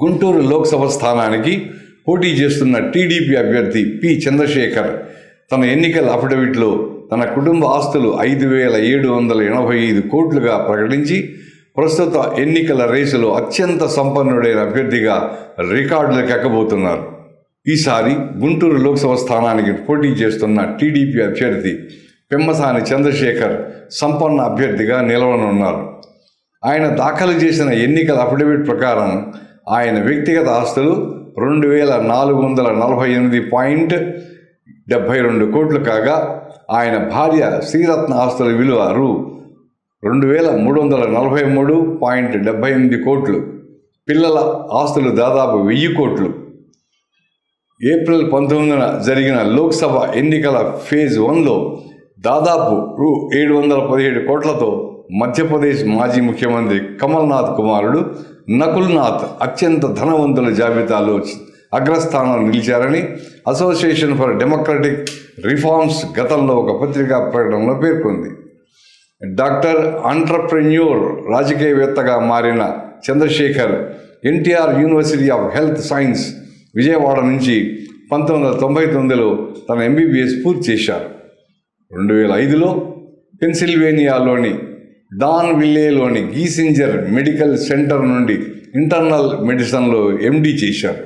గుంటూరు లోక్సభ స్థానానికి పోటీ చేస్తున్న టీడీపీ అభ్యర్థి పి చంద్రశేఖర్ తన ఎన్నికల అఫిడవిట్లో తన కుటుంబ ఆస్తులు ఐదు వేల ఏడు వందల ఎనభై ఐదు కోట్లుగా ప్రకటించి ప్రస్తుత ఎన్నికల రేసులో అత్యంత సంపన్నుడైన అభ్యర్థిగా రికార్డులకు ఎక్కబోతున్నారు ఈసారి గుంటూరు లోక్సభ స్థానానికి పోటీ చేస్తున్న టీడీపీ అభ్యర్థి పెమ్మసాని చంద్రశేఖర్ సంపన్న అభ్యర్థిగా నిలవనున్నారు. ఆయన దాఖలు చేసిన ఎన్నికల అఫిడవిట్ ప్రకారం ఆయన వ్యక్తిగత ఆస్తులు రెండు వేల నాలుగు వందల నలభై ఎనిమిది పాయింట్ డెబ్భై రెండు కోట్లు కాగా ఆయన భార్య శ్రీరత్న ఆస్తుల విలువ రూ. రెండు వేల మూడు వందల నలభై మూడు పాయింట్ డెబ్భై ఎనిమిది కోట్లు. పిల్లల ఆస్తులు దాదాపు వెయ్యి కోట్లు. ఏప్రిల్ పంతొమ్మిదిన జరిగిన లోక్సభ ఎన్నికల ఫేజ్ వన్లో దాదాపు రూ. ఏడు వందల పదిహేడు కోట్లతో మధ్యప్రదేశ్ మాజీ ముఖ్యమంత్రి కమల్నాథ్ కుమారుడు నకుల్నాథ్ అత్యంత ధనవంతుల జాబితాలో అగ్రస్థానంలో నిలిచారని అసోసియేషన్ ఫర్ డెమోక్రటిక్ రిఫార్మ్స్ గతంలో ఒక పత్రికా ప్రకటనలో పేర్కొంది. డాక్టర్ ఆంటర్ప్రెన్యూర్ రాజకీయవేత్తగా మారిన Chandrasekhar NTR university of health science Vijayawada నుంచి పంతొమ్మిది వందల తొంభై తొమ్మిదిలో తన ఎంబీబీఎస్ పూర్తి చేశారు. రెండు వేల ఐదులో పెన్సిల్వేనియాలోని డాన్ విల్లేలోని గీసింజర్ మెడికల్ సెంటర్ నుండి ఇంటర్నల్ మెడిసిన్లో ఎండీ చేశారు.